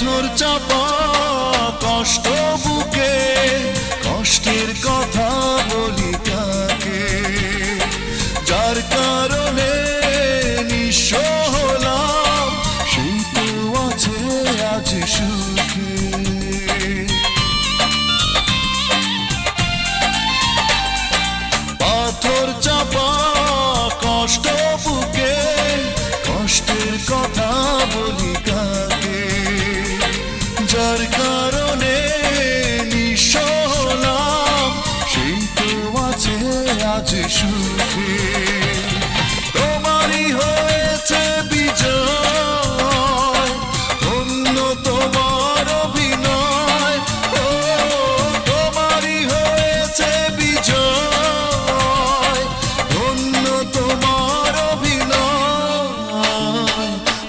পাথর চাপা কষ্ট বুকে কষ্টের কথা করার কারণে নিঃস হলাম সেই তো আছে আজ সুখী।